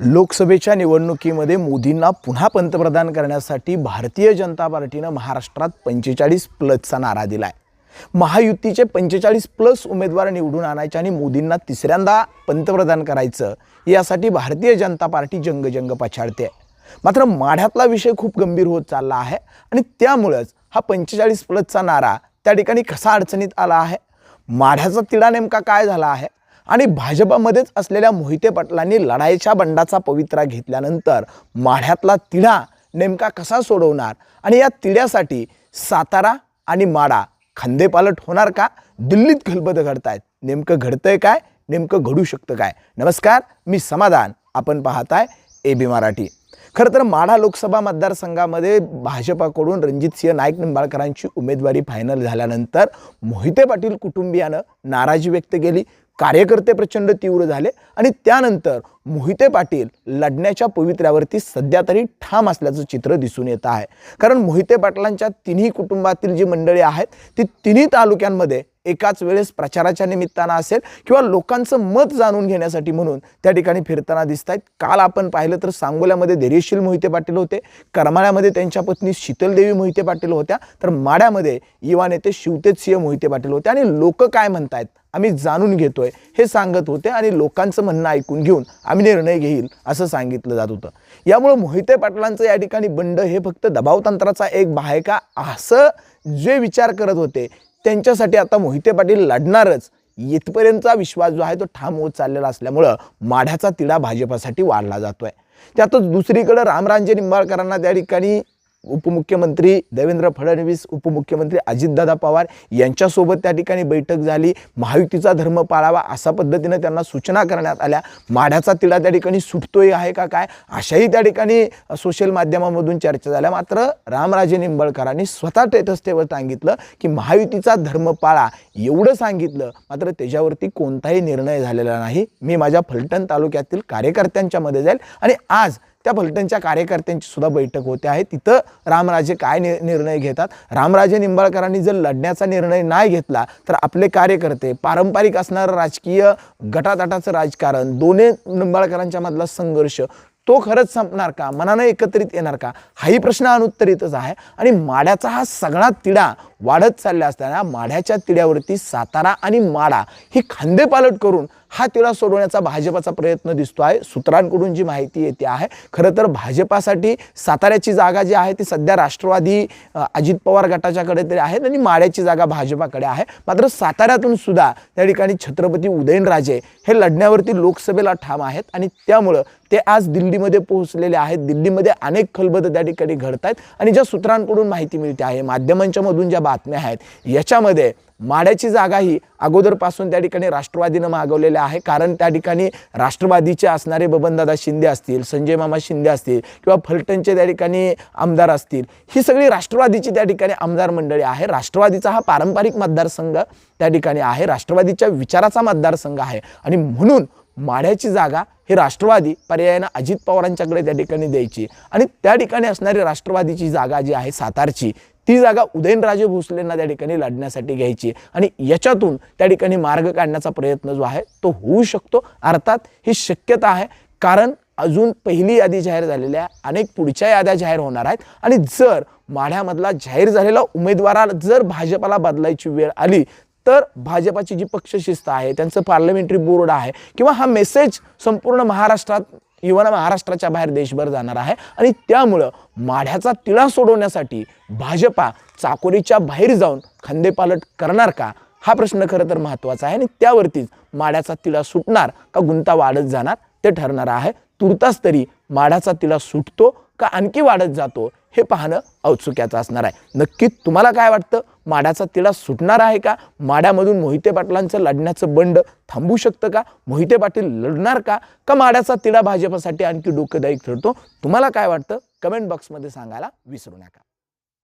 लोकसभेच्या निवडणुकीमध्ये मोदींना पुन्हा पंतप्रधान करण्यासाठी भारतीय जनता पार्टीनं महाराष्ट्रात पंचेचाळीस प्लसचा नारा दिला आहे महायुतीचे पंचेचाळीस प्लस उमेदवार निवडून आणायचे आणि मोदींना तिसऱ्यांदा पंतप्रधान करायचं यासाठी भारतीय जनता पार्टी जंगजंग पछाडते. मात्र माढ्यातला विषय खूप गंभीर होत चालला आहे आणि त्यामुळंच हा पंचेचाळीस प्लसचा नारा त्या ठिकाणी कसा अडचणीत आला आहे? माढ्याचा तिढा नेमका काय झाला आहे? आणि भाजपामध्येच असलेल्या मोहिते पाटलांनी लढाईच्या बंडाचा पवित्रा घेतल्यानंतर माढ्यातला तिढा नेमका कसा सोडवणार? आणि या तिढ्यासाठी सातारा आणि माडा खांदेपालट होणार का? दिल्लीत खलबतं घडतायत. नेमकं घडतंय काय? नेमकं घडू शकतं काय? नमस्कार मी समाधान. आपण पाहताय ए बी मराठी. खरं तर माढा लोकसभा मतदारसंघामध्ये भाजपाकडून रणजितसिंह नाईक निंबाळकरांची उमेदवारी फायनल झाल्यानंतर मोहिते पाटील कुटुंबियानं नाराजी व्यक्त केली. कार्यकर्ते प्रचंड तीव्र झाले आणि त्यानंतर मोहिते पाटील लढण्याच्या पवित्र्यावरती सध्या तरी ठाम असल्याचं चित्र दिसून येत आहे. कारण मोहिते पाटलांच्या तिन्ही कुटुंबातील जी मंडळी आहेत ती तिन्ही तालुक्यांमध्ये एकाच वेळेस प्रचाराच्या निमित्तानं असेल किंवा लोकांचं मत जाणून घेण्यासाठी म्हणून त्या ठिकाणी फिरताना दिसत आहेत काल आपण पाहिलं तर सांगोल्यामध्ये धैर्यशील मोहिते पाटील होते करमाळ्यामध्ये त्यांच्या पत्नी शीतलदेवी मोहिते पाटील होत्या तर माड्यामध्ये युवा नेते शिवतेज सिंह मोहिते पाटील होते. आणि लोक काय म्हणतायत? आम्ही जाणून घेतोय. हे सांगत होते आणि लोकांचं म्हणणं ऐकून घेऊन आम्ही निर्णय घेईल असं सांगितलं जात होतं. यामुळं मोहिते पाटलांचं या ठिकाणी बंड हे फक्त दबावतंत्राचा एक भाग का? असं जे विचार करत होते त्यांच्यासाठी आता मोहिते पाटील लढणारच. इथपर्यंतचा विश्वास जो आहे तो ठाम होत चाललेला असल्यामुळं माढ्याचा तिढा भाजपासाठी वाढला जातोय. त्यातच दुसरीकडं रामराजे निंबाळकरांना त्या ठिकाणी उपमुख्यमंत्री देवेंद्र फडणवीस उपमुख्यमंत्री अजितदादा पवार यांच्यासोबत त्या ठिकाणी बैठक झाली. महायुतीचा धर्म पाळावा अशा पद्धतीनं त्यांना सूचना करण्यात आल्या. माढ्याचा तिढा त्या ठिकाणी सुटतोय आहे का काय अशाही त्या ठिकाणी सोशल माध्यमामधून चर्चा झाल्या. मात्र रामराजे निंबाळकरांनी स्वतः टेटस्टेवर सांगितलं की महायुतीचा धर्म पाळा एवढं सांगितलं मात्र त्याच्यावरती कोणताही निर्णय झालेला नाही. मी माझ्या फलटण तालुक्यातील कार्यकर्त्यांच्या मध्ये जाईल आणि आज त्या फलटणच्या कार्यकर्त्यांची सुद्धा बैठक होते आहे. तिथं रामराजे काय नि निर्णय घेतात? रामराजे निंबाळकरांनी जर लढण्याचा निर्णय नाही घेतला तर आपले कार्यकर्ते पारंपरिक असणारं राजकीय गटातटाचं राजकारण दोन्ही निंबाळकरांच्या मधला संघर्ष तो खरंच संपणार का? मनानं एकत्रित येणार का? हाही प्रश्न अनुत्तरितच आहे. आणि माड्याचा हा सगळा तिढा वाढत चालला असताना माढ्याच्या तिड्यावरती सातारा आणि माडा ही खांदेपालट करून हा तिला सोडवण्याचा भाजपाचा प्रयत्न दिसतो आहे. सूत्रांकडून जी माहिती येते आहे खरं तर भाजपासाठी साताऱ्याची जागा जी आहे ती सध्या राष्ट्रवादी अजित पवार गटाच्याकडे तरी आहे आणि माळ्याची जागा भाजपाकडे आहे. मात्र साताऱ्यातून सुद्धा त्या ठिकाणी छत्रपती उदयनराजे हे लढण्यावरती लोकसभेला ठाम आहेत आणि त्यामुळं ते आज दिल्लीमध्ये पोहोचलेले आहेत. दिल्लीमध्ये अनेक खलबत त्या ठिकाणी घडत आहेत आणि ज्या सूत्रांकडून माहिती मिळते आहे माध्यमांच्या मधून ज्या बातम्या आहेत याच्यामध्ये माड्याची जागा ही अगोदरपासून त्या ठिकाणी राष्ट्रवादीनं मागवलेल्या आहे. कारण त्या ठिकाणी राष्ट्रवादीचे असणारे बबनदादा शिंदे असतील संजय मामा शिंदे असतील किंवा फलटणचे त्या ठिकाणी आमदार असतील ही सगळी राष्ट्रवादीची त्या ठिकाणी आमदार मंडळी आहे. राष्ट्रवादीचा हा पारंपरिक मतदारसंघ त्या ठिकाणी आहे. राष्ट्रवादीच्या विचाराचा मतदारसंघ आहे. आणि म्हणून माढ्याची जागा हे राष्ट्रवादी पर्यायानं अजित पवारांच्याकडे त्या ठिकाणी द्यायची. आणि त्या ठिकाणी असणारी राष्ट्रवादीची जागा जी आहे सातारची ती जागा उदयनराजे भोसलेंना त्या ठिकाणी लढण्यासाठी घ्यायची. आणि याच्यातून त्या ठिकाणी मार्ग काढण्याचा प्रयत्न जो आहे तो होऊ शकतो. अर्थात ही शक्यता आहे कारण अजून पहिली यादी जाहीर झालेली आहे अनेक पुढच्या याद्या जाहीर होणार आहेत. आणि जर माढ्यामधला जाहीर झालेला उमेदवाराला जर भाजपाला बदलायची वेळ आली तर भाजपाची जी पक्षशिस्त आहे त्यांचं पार्लमेंटरी बोर्ड आहे किंवा हा मेसेज संपूर्ण महाराष्ट्रात इव्हन महाराष्ट्राच्या बाहेर देशभर जाणार आहे. आणि त्यामुळं माढ्याचा तिळा सोडवण्यासाठी भाजपा चाकोरीच्या बाहेर जाऊन खंदेपालट करणार का? हा प्रश्न खरं तर महत्त्वाचा आहे. आणि त्यावरतीच माड्याचा तिळा सुटणार का गुंता वाढत जाणार ते ठरणार आहे. तुर्तास तरी माढाचा तिला सुटतो का आणखी वाढत जातो हे पाहणं औत्सुक्याचं असणार आहे. नक्की तुम्हाला काय वाटतं? माढाचा तिला सुटणार आहे का? माड्यामधून मोहिते पाटलांचं लढण्याचं बंड थांबू शकतं का? मोहिते पाटील लढणार का? का माड्याचा तिळा भाजपासाठी आणखी डोकेदायक ठरतो तुम्हाला काय वाटतं? कमेंट बॉक्समध्ये सांगायला विसरू नका.